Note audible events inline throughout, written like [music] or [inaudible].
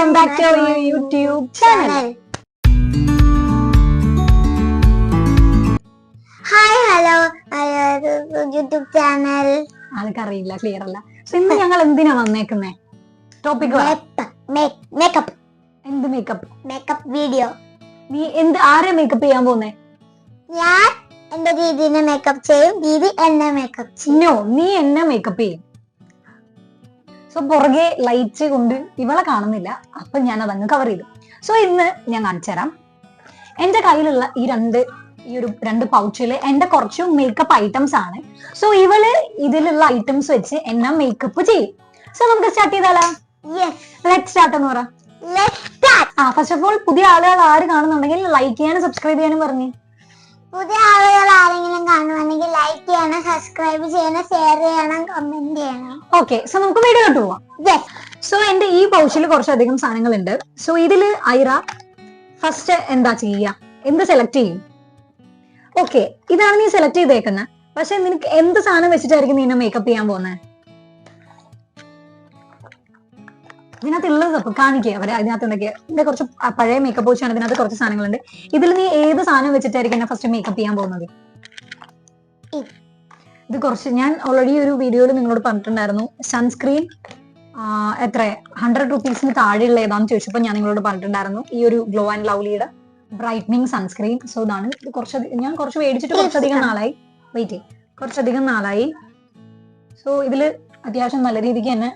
Welcome back to our YouTube channel hi hello YouTube channel ആൾക്കറിയില്ല clear അല്ല. ഇന്ന് ഞങ്ങൾ എന്തിനാ വന്നേക്കുന്നേ? ടോപ്പിക് മേക്കപ്പ് എന്ത് മേക്കപ്പ് മേക്കപ്പ് വീഡിയോ നീ എന്ത് ആരെ മേക്കപ്പ് ചെയ്യാൻ പോന്നേ? ഞാൻ എന്റെ ദീദിനെ മേക്കപ്പ് ചെയ്യും ദീദി എന്നെ മേക്കപ്പ് ചെയ്യും. നോ നീ എന്നെ മേക്കപ്പ് ചെയ്യും. സോ പുറകെ ലൈറ്റ് കൊണ്ട് ഇവളെ കാണുന്നില്ല. അപ്പൊ ഞാൻ അതങ്ങ് കവർ ചെയ്തു. സോ ഇന്ന് ഞാൻ കാണിച്ചു തരാം എന്റെ കയ്യിലുള്ള ഈ രണ്ട് ഈ ഒരു രണ്ട് പൗച്ചിൽ എന്റെ കുറച്ച് മേക്കപ്പ് ഐറ്റംസ് ആണ്. സോ ഇവൾ ഇതിലുള്ള ഐറ്റംസ് വെച്ച് എന്നെ മേക്കപ്പ് ചെയ്യും. സോ നമുക്ക് സ്റ്റാർട്ട് ചെയ്താലോ? ലെറ്റ് സ്റ്റാർട്ട് എന്ന് പറ. ഫസ്റ്റ് ഓഫ് ഓൾ പുതിയ ആളുകൾ ആര് കാണുന്നുണ്ടെങ്കിൽ ലൈക്ക് ചെയ്യാനും സബ്സ്ക്രൈബ് ചെയ്യാനും പറഞ്ഞു. പുതിയ ആളുകൾ ആരെങ്കിലും കാണുവാണെങ്കിൽ ലൈക്ക് ചെയ്യണം സബ്സ്ക്രൈബ് ചെയ്യണം ഷെയർ ചെയ്യണം കമന്റ് ചെയ്യണം. ഓക്കെ സോ നമുക്ക് വീഡിയോ കണ്ടു പോവാം. സോ എന്റെ ഈ പൗച്ചിൽ കുറച്ചധികം സാധനങ്ങൾ ഉണ്ട് സോ ഇതിൽ ഐറ ഫസ്റ്റ് എന്താ ചെയ്യുക എന്ത് സെലക്ട് ചെയ്യും? ഓക്കെ ഇതാണ് നീ സെലക്ട് ചെയ്തേക്കുന്നത് പക്ഷെ നിനക്ക് എന്ത് സാധനം വെച്ചിട്ടായിരിക്കും നീ മേക്കപ്പ് ചെയ്യാൻ പോകുന്നത് ഇതിനകത്തുള്ളത് അപ്പൊ കാണിക്കുക അവരെ അതിനകത്ത് എന്തൊക്കെയാ ഇതിന്റെ കുറച്ച് പഴയ മേക്കപ്പ് വെച്ചാണ് ഇതിനകത്ത് കുറച്ച് സാധനങ്ങളുണ്ട്. ഇതിൽ നീ ഏത് സാധനം വെച്ചിട്ടായിരിക്കും എന്നെ ഫസ്റ്റ് മേക്കപ്പ് ചെയ്യാൻ പോകുന്നത്? ഇത്. ഇത് കുറച്ച് ഞാൻ ഓൾറെഡി ഒരു വീഡിയോയിൽ നിങ്ങളോട് പറഞ്ഞിട്ടുണ്ടായിരുന്നു സൺസ്ക്രീൻ എത്ര ഹൺഡ്രഡ് റുപ്പീസിന് താഴെയുള്ള ഏതാന്ന് ചോദിച്ചപ്പോൾ ഞാൻ നിങ്ങളോട് പറഞ്ഞിട്ടുണ്ടായിരുന്നു ഈ ഒരു ഗ്ലോ ആൻഡ് ലവ്ലിയുടെ ബ്രൈറ്റനിങ് സൺസ്ക്രീൻ സോ ഇതാണ്. ഇത് കുറച്ച് ഞാൻ കുറച്ച് മേടിച്ചിട്ട് കുറച്ചധികം നാളായി. വെയിറ്റ് കുറച്ചധികം നാളായി. സോ ഇതിൽ അത്യാവശ്യം നല്ല രീതിക്ക് തന്നെ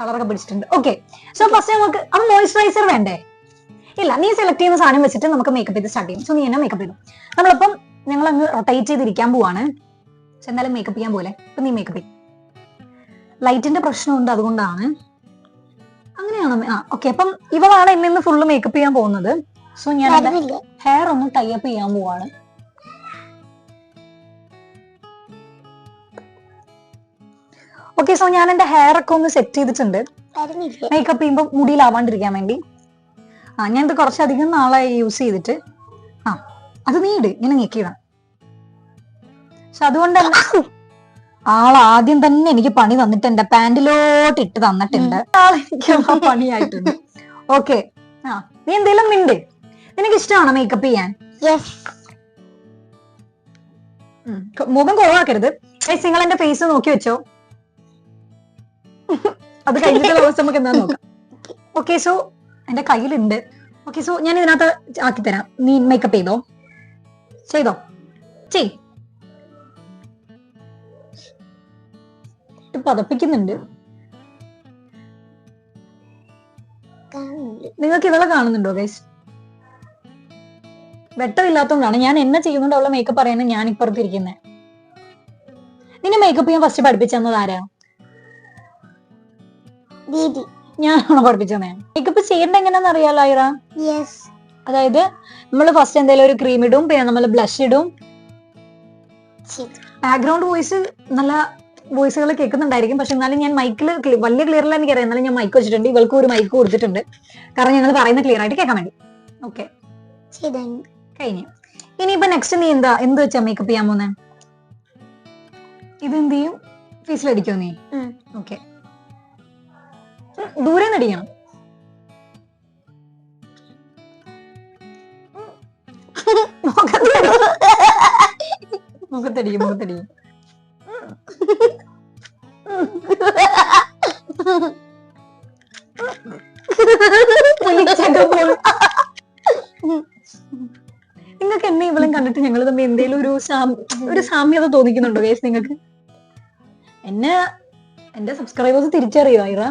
കളറൊക്കെ പിടിച്ചിട്ടുണ്ട്. ഓക്കെ സോ ഫസ്റ്റ് നമുക്ക് അത് മോയിസ്ചറൈസർ വേണ്ടേ? ഇല്ല നീ സെലക്ട് ചെയ്യുന്ന സാധനം വെച്ചിട്ട് നമുക്ക് മേക്കപ്പ് ചെയ്ത് സ്റ്റാർട്ട് ചെയ്യും. സോ നീ എന്നെ മേക്കപ്പ് ചെയ്തു? നമ്മളിപ്പം ഞങ്ങൾ അങ്ങ് റൊട്ടേറ്റ് ചെയ്തിരിക്കാൻ പോവാണ്. പക്ഷെ എന്തായാലും മേക്കപ്പ് ചെയ്യാൻ പോലെ. ഇപ്പൊ നീ മേക്കപ്പ് ചെയ്യും. ലൈറ്റിന്റെ പ്രശ്നമുണ്ട് അതുകൊണ്ടാണ്. അങ്ങനെയാണ് ആ ഓക്കെ അപ്പം ഇവളാണ് എന്നെ ഇന്ന് ഫുള്ള് മേക്കപ്പ് ചെയ്യാൻ പോകുന്നത്. സോ ഞാൻ ഹെയർ ഒന്ന് ടൈ അപ്പ് ചെയ്യാൻ പോവാണ്. ഓക്കെ സോ ഞാൻ എന്റെ ഹെയർ ഒക്കെ ഒന്ന് സെറ്റ് ചെയ്തിട്ടുണ്ട്. മേക്കപ്പ് ചെയ്യുമ്പോൾ മുടിയിലാവാണ്ടിരിക്കാൻ വേണ്ടി. ആ ഞാൻ ഇത് കുറച്ചധികം നാളായി യൂസ് ചെയ്തിട്ട്. ആ അത് നീട്. ഇങ്ങനെ ഞെക്കിയിടാം. പക്ഷെ അതുകൊണ്ട് തന്നെ ആൾ ആദ്യം തന്നെ എനിക്ക് പണി തന്നിട്ടുണ്ട് എന്റെ പാന്റിലോട്ട് ഇട്ട് തന്നിട്ടുണ്ട്. ആളെനിക്ക് ആ പണിയായിട്ടുണ്ട്. ഓക്കെ ആ നീ എന്തേലും മിണ്ട്. നിനക്ക് ഇഷ്ടമാണോ മേക്കപ്പ് ചെയ്യാൻ. മുഖം കുറവാക്കരുത്. നിങ്ങൾ എന്റെ ഫേസ് നോക്കി വെച്ചോ. അത് കഴിഞ്ഞിട്ടുള്ള ദിവസം നമുക്ക് എന്താ നോക്കാം. ഓക്കെ സോ എന്റെ കയ്യിലുണ്ട്. ഓക്കെ സോ ഞാൻ ഇതിനകത്ത് ആക്കി തരാം. നീ മേക്കപ്പ് ചെയ്തോ? ചെയ്തോ? ചെയ്. പതപ്പിക്കുന്നുണ്ട്. നിങ്ങൾക്ക് ഇവളെ കാണുന്നുണ്ടോ ഗൈസ് വെട്ടമില്ലാത്തതുകൊണ്ടാണ്. ഞാൻ എന്നെ ചെയ്യുന്നുണ്ട് അവളെ മേക്കപ്പ് പറയാനും ഞാൻ ഇപ്പുറത്തിരിക്കുന്നേ നിന്നെ മേക്കപ്പ് ചെയ്യാൻ ഫസ്റ്റ് പഠിപ്പിച്ചു തന്നത് ആരാ? ദീദി ഞാനാണോ പഠിപ്പിച്ചത് മേക്കപ്പ് ചെയ്യേണ്ട എങ്ങനെയാന്ന് അറിയാലോ ഐറ യെസ് അതായത് നമ്മൾ ഫസ്റ്റ് എന്തെങ്കിലും ഒരു ക്രീം ഇടും പിന്നെ നമ്മൾ ബ്ലഷ് ഇടും. ബാക്ക്ഗ്രൗണ്ട് വോയിസ് നല്ല വോയിസുകൾ കേൾക്കുന്നുണ്ടായിരിക്കും. പക്ഷെ എന്നാലും ഞാൻ മൈക്കിൽ വലിയ ക്ലിയർ അല്ല എനിക്കറിയാം. എന്നാലും ഞാൻ മൈക്ക് വെച്ചിട്ടുണ്ട്. ഇവൾക്ക് ഒരു മൈക്ക് കൊടുത്തിട്ടുണ്ട്. കാരണം ഞങ്ങൾ പറയുന്നത് ക്ലിയർ ആയിട്ട് കേൾക്കാൻ വേണ്ടി. ഓക്കെ കഴിഞ്ഞു. ഇനിയിപ്പോ നെക്സ്റ്റ് നീ എന്താ? എന്ത് വെച്ചാ മേക്കപ്പ് ചെയ്യാൻ പോന്നെ? ഇത് എന്ത് ചെയ്യും ഫേസിലടിക്കോ നീ. ഓക്കെ ദൂരെ നടിക്കണം. മുഖത്തടിക്കും മുഖത്തടിക്കും നിങ്ങൾക്ക് എന്നെ ഇവളും കണ്ടിട്ട് ഞങ്ങൾ തമ്മിൽ എന്തെങ്കിലും ഒരു ഒരു സാമ്യത തോന്നിക്കുന്നുണ്ടോ കേസ് നിങ്ങൾക്ക് എന്നെ എന്റെ സബ്സ്ക്രൈബേഴ്സ് തിരിച്ചറിയോ ഐറ.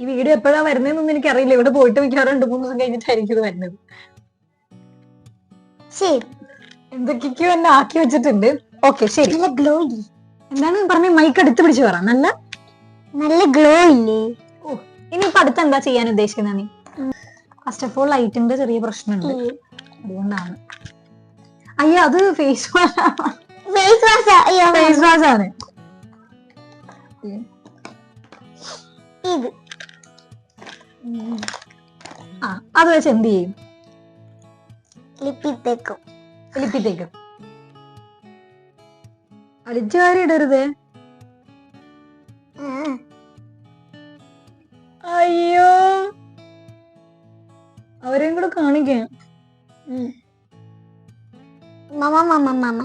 ഈ വീഡിയോ എപ്പോഴാ വരുന്നതെന്നൊന്നും എനിക്കറിയില്ല. ഇവിടെ പോയിട്ട് മിക്കവാറും രണ്ടു മൂന്ന് ദിവസം കഴിഞ്ഞിട്ടായിരിക്കും ഇത് വരുന്നത്. ശരി. എന്തൊക്കെയോ എന്നെ ആക്കി വെച്ചിട്ടുണ്ട്. ഓക്കെ ശരി. നല്ല ഗ്ലോ എന്താണ് പറഞ്ഞ മൈക്ക് അടുത്ത് പിടിച്ചു പറ. നല്ല? നല്ല ഗ്ലോ ഇല്ലേ? ഓ ഇനിയിപ്പോ അടുത്ത് എന്താ ചെയ്യാൻ ഉദ്ദേശിക്കുന്നത് നീ? ഫസ്റ്റ് ഓഫ് ഓൾ ലൈറ്റിന്റെ ചെറിയ പ്രശ്നമുണ്ട്. അതുകൊണ്ടാണ്. അയ്യോ അത് ഫേസ് വാഷ് ഫേസ് വാഷ് അയ്യോ ഫേസ് വാഷ് ആണ്. ഇത് ആ അത് വെച്ച് എന്ത് ചെയ്യും ലിപ്പിത്തേക്കും ലിപ്പിത്തേക്കും അടിച്ചു കാര്യം ഇടരുത് അയ്യോ അവരെയും കൂടെ കാണിക്കാം. മമ മമ മമ.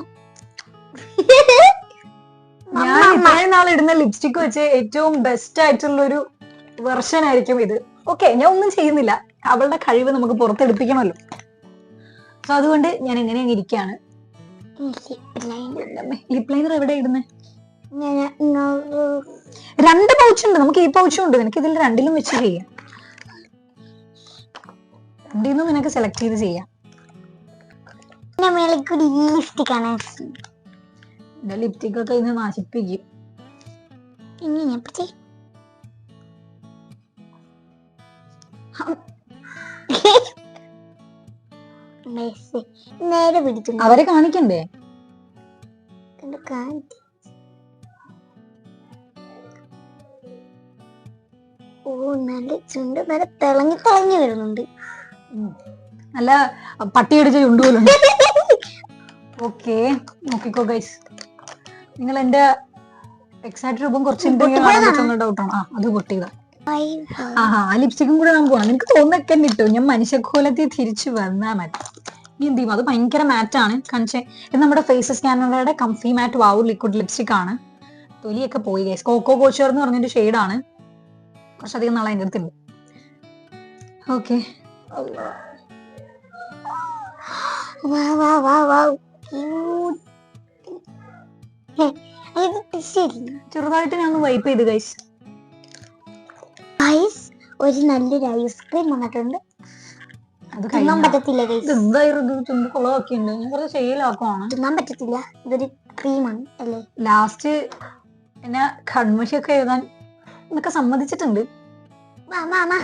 ഞാൻ ഇത്രയും നാൾ ഇടുന്ന ലിപ്സ്റ്റിക് വെച്ച് ഏറ്റവും ബെസ്റ്റ് ആയിട്ടുള്ള ഒരു വെർഷൻ ആയിരിക്കും ഇത്. ഓക്കെ ഞാൻ ഒന്നും ചെയ്യുന്നില്ല. അവളുടെ കഴിവ് നമുക്ക് പുറത്തെടുപ്പിക്കണമല്ലോ. സോ അതുകൊണ്ട് ഞാൻ എങ്ങനെ അങ്ങ് ഇരിക്കുകയാണ് ലിപ് ലൈനർ എവിടെ ഇടുന്നത് രണ്ട് പൗച്ച് ഉണ്ട്. നമുക്ക് ഈ പൗച്ചും ഉണ്ട്. നിനക്ക് ഇതിൽ രണ്ടിലും വെച്ച് ചെയ്യാം. രണ്ടിൽ നിന്നും നിനക്ക് സെലക്ട് ചെയ്ത് ചെയ്യാം. ലിപ്സ്റ്റിക് ആണ്. എന്റെ ലിപ്സ്റ്റിക് ഒക്കെ ഇന്ന് നശിപ്പിക്കും. ഇങ്ങനെ. നേരെ പിടിച്ചു അവരെ കാണിക്കണ്ടേ? കണ്ടു ഓ നല്ല ചുണ്ട് നല്ല തിളങ്ങി തിളങ്ങി വരുന്നുണ്ട്. നല്ല പട്ടിയടിച്ച ചുണ്ടുപോലുണ്ട് ഓക്കെ [laughs] നോക്കിക്കോ ഗൈസ് നിങ്ങൾ എന്റെ എക്സാക്ട് രൂപം കുറച്ച് ഡൗട്ടാണ് ആ അത് പൊട്ടിയതാ. ആ ലിപ്സ്റ്റിക്കും കൂടെ നമുക്ക് പോകണം നിനക്ക് തോന്നൊക്കെ കിട്ടും ഞാൻ മനുഷ്യക്കോലത്തിൽ തിരിച്ചു വന്നാ മതി. നീ എന്ത് ചെയ്യും? അത് ഭയങ്കര മാറ്റ് ആണ്. കാണിച്ചേ ഇത് നമ്മുടെ ഫേസ് സ്കാനറുടെ കംഫി മാറ്റ് വാവു ലിക്വിഡ് ലിപ്സ്റ്റിക് ആണ്. തൊലിയൊക്കെ പോയി ഗൈസ് കോക്കോ കോച്ചർ എന്ന് പറഞ്ഞൊരു ഷെയ്ഡാണ് കുറച്ചധികം നാളെ എന്റെ അടുത്തുണ്ട് ഓക്കെ വാ വാ വാ വാ. Cute. ശരി. ചെറുതായിട്ട് ഞാൻ വൈപ്പ് ചെയ്ത് ഗൈസ് ഐസ് ഒരു നല്ലൊരു ഐസ്ക്രീം വന്നിട്ടുണ്ട്. അത് തിന്നാൻ പറ്റത്തില്ല ഗൈസ് എന്തായിരുന്നു ചുണ്ട് കുളമൊക്കെയുണ്ട് ഞാൻ കുറച്ച് ശൈലാക്കുവാണ് തിന്നാൻ പറ്റത്തില്ല. ഇതൊരു ക്രീമാണ് അല്ലേ? ലാസ്റ്റ് എന്നെ കൺമഷിയൊക്കെ എഴുതാൻ എന്നൊക്കെ സമ്മതിച്ചിട്ടുണ്ട്.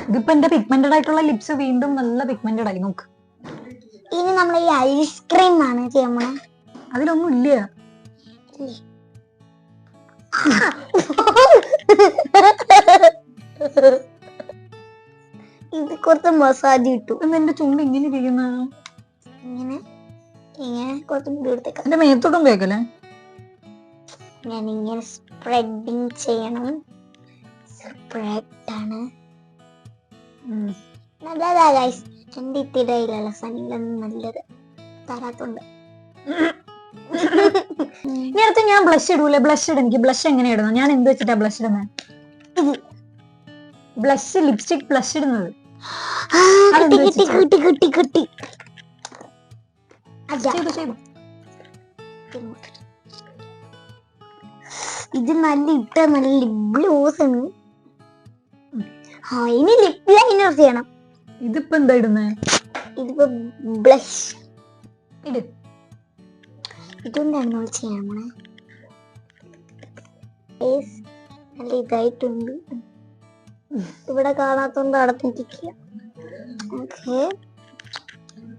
ഇതിപ്പോ എന്റെ പിഗ്മെന്റഡ് ആയിട്ടുള്ള ലിപ്സ് വീണ്ടും നല്ല പിഗ്മെന്റഡ് ആയി നോക്ക്. ഇനി നമ്മൾ ഈ ഐസ്ക്രീം ആണ് ചെയ്യാൻ പോണേ. അതിലൊന്നും ഇല്ല. ഇല്ലേ? ഇത് കുറച്ച് മസാജ് കിട്ടും ഇതെന്താ എന്റെ ചുണ്ട് ഇങ്ങനെ ഇരിക്കുന്ന. ഇങ്ങനെ? ഇങ്ങനെ കുറച്ച് മുടി എടുത്തേക്കാം. എന്റെ മേത്തോട്ടും വേക്കല്ലേ ഞാൻ ഇങ്ങനെ സ്പ്രെഡിങ് ചെയ്യണം. സ്പ്രെഡ് ആണ്. നല്ലതാ ഗൈസ് എന്റെ ഇത്തിടയിലുള്ള സനികളൊന്നും നല്ലത്. തരാത്തുണ്ട്. [laughs] നേരത്തെ ഞാൻ ബ്ലഷ് ഇടൂലേ? ബ്ലഷ് ഇട എനിക്ക് ബ്ലഷ് എങ്ങനെ ഇടുന്നു ഞാൻ എന്ത് വെച്ചിട്ടാ ബ്ലഷ് ഇടുന്നത്. ബ്ലഷ് ലിപ്സ്റ്റിക് ബ്ലഷ് ഇടുന്നത് ഇത് നല്ല ഇട്ട നല്ല ലിപ് ഗ്ലോസ് ആണ്. ആ ഇനി ലിപ് ലൈനർ ചെയ്യണം. ഇതിപ്പോ എന്താ ഇടുന്നേ? ഇതിപ്പോ ബ്ലഷ് ഇട്. ഇതുകൊണ്ടാണ് നമ്മൾ ചെയ്യാൻ പോണേ നല്ല ഇതായിട്ടുണ്ട്. ഇവിടെ കാണാത്തോണ്ട് അടപ്പിട്ടിരിക്കുക ഓക്കെ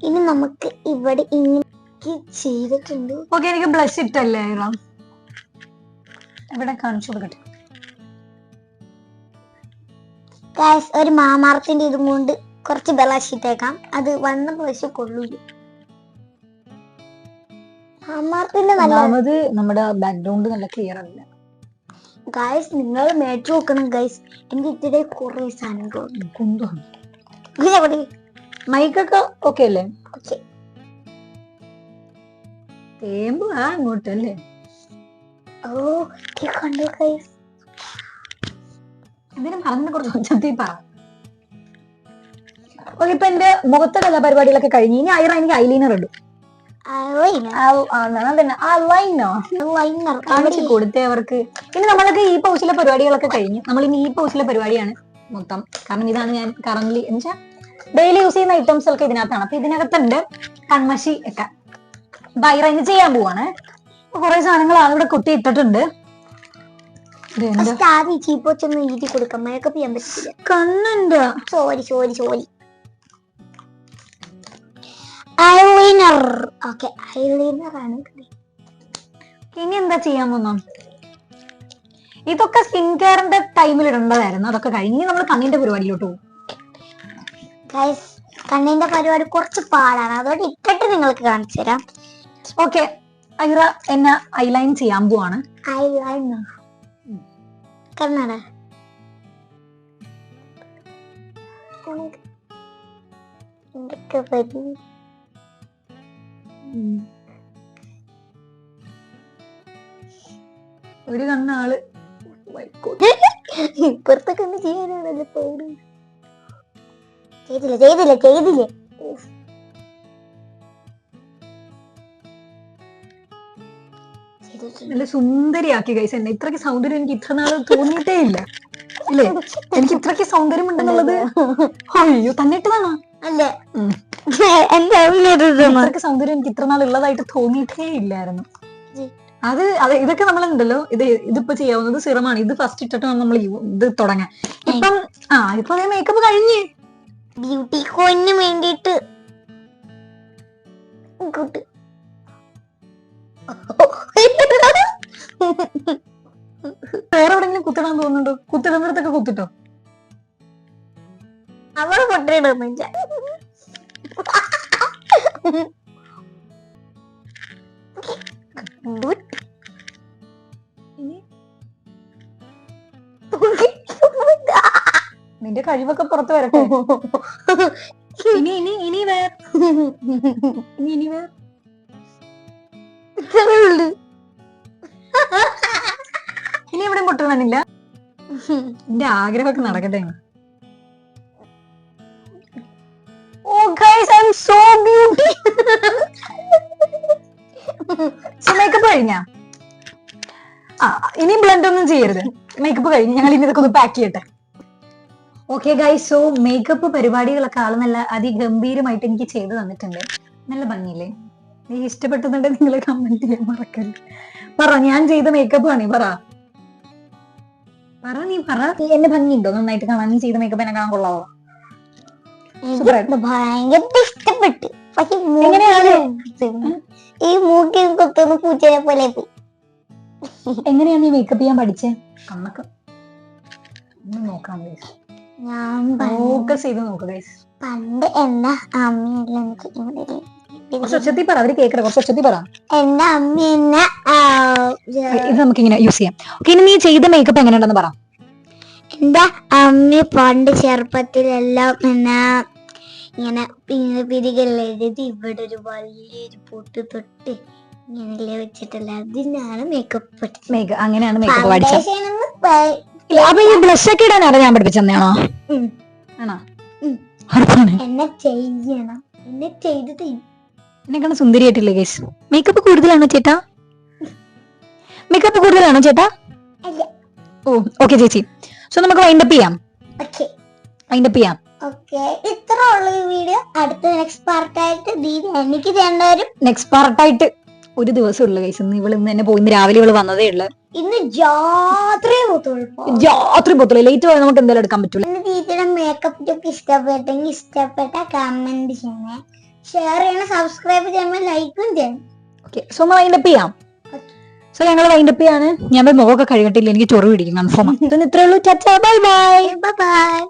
ഇനി നമുക്ക് ഇവിടെ ഇങ്ങനെ ചെയ്തിട്ടുണ്ട്. ഓക്കെ എനിക്ക് ബ്ലഷ് ഇട്ടല്ലേ ഇറാം? ഇവിടെ കാണിച്ചു കൊടുക്കട്ടെ. ഒരു മാമാർത്തിന്റെ ഇതും കൊണ്ട് കുറച്ച് ബലാശിട്ടേക്കാം അത് വണ്ണം പക്ഷെ കൊള്ളൂല? മാമാർത്തിന്റെ നല്ല ഒന്നാമത് നമ്മുടെ ബാക്ക്ഗ്രൗണ്ട് നല്ല ക്ലിയർ അല്ല. ഗൈസ് നിങ്ങൾ മേടിച്ചു നോക്കണം ഗൈസ് എനിക്ക് ഇത്തിരി കുറെ സാധനങ്ങളുണ്ട് ഇതെവിടെ മൈക്കൊക്കെ ഓക്കെ അല്ലേ? ഓക്കെ തേമ്പ് ആ അങ്ങോട്ടല്ലേ? ഓ കണ്ടു ഗൈസ് എന്തിനും പറഞ്ഞ കുറച്ച് ഉച്ചത്തിൽ പറ. ഓക്കെ ഇപ്പൊ എന്റെ മുഖത്തെ കലാപരിപാടികളൊക്കെ കഴിഞ്ഞ്. ഇനി ഐറ എനിക്ക് ഐലൈനർ ഇടും തന്നെ ആ ലൈനോ ലൈനർ കാണിച്ചു കൊടുത്തേ അവർക്ക്. ഇനി നമ്മളൊക്കെ ഈ പൗസിലെ പരിപാടികളൊക്കെ കഴിഞ്ഞു. നമ്മൾ ഇനി ഈ പൗസിലെ പരിപാടിയാണ് മൊത്തം. കാരണം ഇതാണ് ഞാൻ കറന്റ് എന്നുവെച്ചാൽ ഡെയിലി യൂസ് ചെയ്യുന്ന ഐറ്റംസ് ഒക്കെ ഇതിനകത്താണ്. അപ്പൊ ഇതിനകത്തുണ്ട് കൺമശി ഒക്കെ. ബൈറ ഇനി ചെയ്യാൻ പോവാണ്. കുറെ സാധനങ്ങൾ ആളിവിടെ കുട്ടി ഇട്ടിട്ടുണ്ട്. കണ്ണുണ്ട് sorry sorry sorry eyeliner okay eyeliner ആണ്. ഇനി എന്താ ചെയ്യാൻ പോകുന്നു? ഇതൊക്കെ സ്കിൻ കെയറിന്റെ ടൈമിൽ ഇടേണ്ടതായിരുന്നു. അതൊക്കെ കഴിഞ്ഞ് നമ്മൾ കണ്ണിന്റെ പരിപാടിയിലോട്ട് പോകും. കണ്ണിന്റെ പരിപാടി കുറച്ച് പാടാണ്. അതുകൊണ്ട് ഇട്ടിട്ട് നിങ്ങൾക്ക് കാണിച്ചു തരാം. ഓക്കെ ഐറ എന്നെ ഐലൈൻ ചെയ്യാൻ പോവാണ്. ഐലൈനർ കണ്ണട. മേക്കപ്പ് ഒരു കണ്ണാൾ ഇപ്പുറത്തെ കണ്ണ് ചെയ്യാനാണല്ലോ പോണ് ചെയ്തില്ല ചെയ്തില്ല ചെയ്തില്ല. നല്ല സുന്ദരിയാക്കി കൈസ് എന്നെ. ഇത്രക്ക് സൗന്ദര്യം എനിക്ക് ഇത്ര നാൾ തോന്നിയിട്ടേ ഇല്ല. ഇല്ലേ? എനിക്ക് ഇത്രക്ക് സൗന്ദര്യം ഉണ്ടെന്നുള്ളത് അയ്യോ തന്നിട്ടതാണോ അല്ല. [laughs] എന്റെ അത്രയ്ക്ക് സൗന്ദര്യം എനിക്ക് ഇത്ര നാൾ ഉള്ളതായിട്ട് തോന്നിയിട്ടേ ഇല്ലായിരുന്നു. അത് അത് ഇതൊക്കെ നമ്മളുണ്ടല്ലോ. ഇത് ഇതിപ്പോ ചെയ്യാവുന്നത് സിറമാണ്. ഇത് ഫസ്റ്റ് ഇട്ടിട്ട് നമ്മൾ ഇത് തുടങ്ങാൻ. ഇപ്പം ആ ഇപ്പൊ മേക്കപ്പ് കഴിഞ്ഞ്. ബ്യൂട്ടി കോയിന് വേണ്ടിട്ട് വേറെ എവിടെങ്കിലും കുത്തിടാൻ തോന്നുന്നുണ്ടോ? കുത്തിടുന്നിടത്തൊക്കെ കുത്തിട്ടോ? അവൾ പൊട്ടിടുന്നില്ല നിന്റെ കഴിവൊക്കെ പുറത്ത് വരട്ടെ. ഇനി ഇനി ഇനി വേർ ഇനി ഇനി ഉള്ളു. ഇനി എവിടെയും പൊട്ടണമെന്നില്ല എന്റെ ആഗ്രഹമൊക്കെ നടക്കട്ടെ. മേക്കപ്പ് കഴിഞ്ഞ? ആ ഇനി ബ്ലെൻഡ് ഒന്നും ചെയ്യരുത്. മേക്കപ്പ് കഴിഞ്ഞ് ഞങ്ങൾ ഇനി ഇതൊക്കെ ഒന്ന് പാക്ക് ചെയ്യട്ടെ. ഓക്കെ ഗൈസ് സോ മേക്കപ്പ് പരിപാടികളൊക്കെ ആൾ നല്ല അതിഗംഭീരമായിട്ട് എനിക്ക് ചെയ്തു തന്നിട്ടുണ്ട്. നല്ല ഭംഗിയില്ലേ? നീ ഇഷ്ടപ്പെട്ടുന്നുണ്ടെങ്കിൽ നിങ്ങൾ കമന്റ് ചെയ്യാൻ മറക്കരുത്. പറ ഞാൻ ചെയ്ത മേക്കപ്പ് ആണ് പറ. പറ നീ പറ. നീ എന്നെ ഭംഗിയുണ്ടോ? നന്നായിട്ട് കാണാൻ? നീ ചെയ്ത മേക്കപ്പ് എന്നെ കാണാൻ കൊള്ളാവോ. ഭയങ്കര ഇഷ്ടപ്പെട്ടു. പക്ഷെ എങ്ങനെയാണ്? ഈ മൂക്കിൽ കുത്തുന്ന പൂച്ചനെ പോലെ പോയി. എങ്ങനെയാ നീ മേക്കപ്പ് ചെയ്യാൻ പഠിച്ചേ? കണ്ണൊക്കെ നോക്കാം. ഞാൻ ഫോക്കസ് ചെയ്ത് നോക്ക് ഗൈസ് പണ്ട് എന്റെ അമ്മയെല്ലാം എനിക്ക് ഇവിടെ കുറച്ച് ഒച്ചത്തി പറ അവർ കേക്കറ കുറച്ച് ഒച്ചത്തി പറ. എന്റെ അമ്മ എന്നെ ആ, ഇത് നമുക്ക് ഇങ്ങനെ യൂസ് ചെയ്യാം. ഓക്കെ ഇനി നീ ചെയ്ത മേക്കപ്പ് എങ്ങനെയുണ്ടെന്ന് പറ. എന്റെ അമ്മ പണ്ട് ചെറുപ്പത്തിലെല്ലാം എന്നാ ഇങ്ങനെ എഴുതി ഇവിടെ ഒരു വലിയൊരു പൊട്ട് തൊട്ട് ഇങ്ങനെ വെച്ചിട്ടല്ല അതിനാണ് മേക്കപ്പ് പഠിച്ചത്. അങ്ങനെയാണ് മേക്കപ്പ് പഠിച്ചത്. അപ്പൊ ഈ ബ്ലഷ് ഒക്കെ ഇടാൻ അറിയാൻ ഞാൻ പഠിപ്പിച്ചെന്നാണോ ആണോ? എന്നെ ചെയ്യണം. എന്നെ ചെയ്തിട്ട് എന്നെക്കാണ് സുന്ദരിയായിട്ടില്ലേ കേസ് മേക്കപ്പ് കൂടുതലാണോ ചേട്ടാ? മേക്കപ്പ് കൂടുതലാണോ ചേട്ടാ? ഓ ഓക്കെ ചേച്ചി. സോ നമുക്ക് വൈൻഡപ്പ് ചെയ്യാം. വൈൻഡപ്പ് ചെയ്യാം. ഓക്കെ ഇത്ര ഉള്ള ഈ വീഡിയോ. അടുത്ത നെക്സ്റ്റ് പാർട്ടായിട്ട് ദീപ എനിക്ക് ചെയ്യേണ്ടവരും നെക്സ്റ്റ് പാർട്ടായിട്ട് ഒരു ദിവസം ഉള്ളു കൈസ് ഇന്ന് ഇവൾ ഇന്ന് തന്നെ പോയി ഇന്ന് രാവിലെ ഇവൾ വന്നതേ ഉള്ളു. ഇന്ന് ജാത്രയും കുത്തുള്ളൂ രാത്രി പോത്തില്ല ലേറ്റ് പോയാൽ നമുക്ക് എന്തായാലും എടുക്കാൻ പറ്റൂല. ഇന്ന് ദീദിയുടെ മേക്കപ്പ് ലുക്ക് ഇഷ്ടപ്പെട്ടെങ്കിൽ ഇഷ്ടപ്പെട്ട കമന്റ് ചെയ്യണേ ഷെയർ ചെയ്യണം സബ്സ്ക്രൈബ് ചെയ്യണം ലൈക്കും ചെയ്യണം. ഓക്കെ സോ നമ്മൾ വൈൻഡപ്പ് ചെയ്യാം. സോ ഞങ്ങൾ വൈൻഡപ്പ് ചെയ്യാണ്. ഞാൻ മുഖമൊക്കെ കഴുകട്ടില്ല എനിക്ക് ചൊറി പിടിക്കും കൺഫേം [laughs] ഇത്രേ ഉള്ളൂ. Bye bye bye bye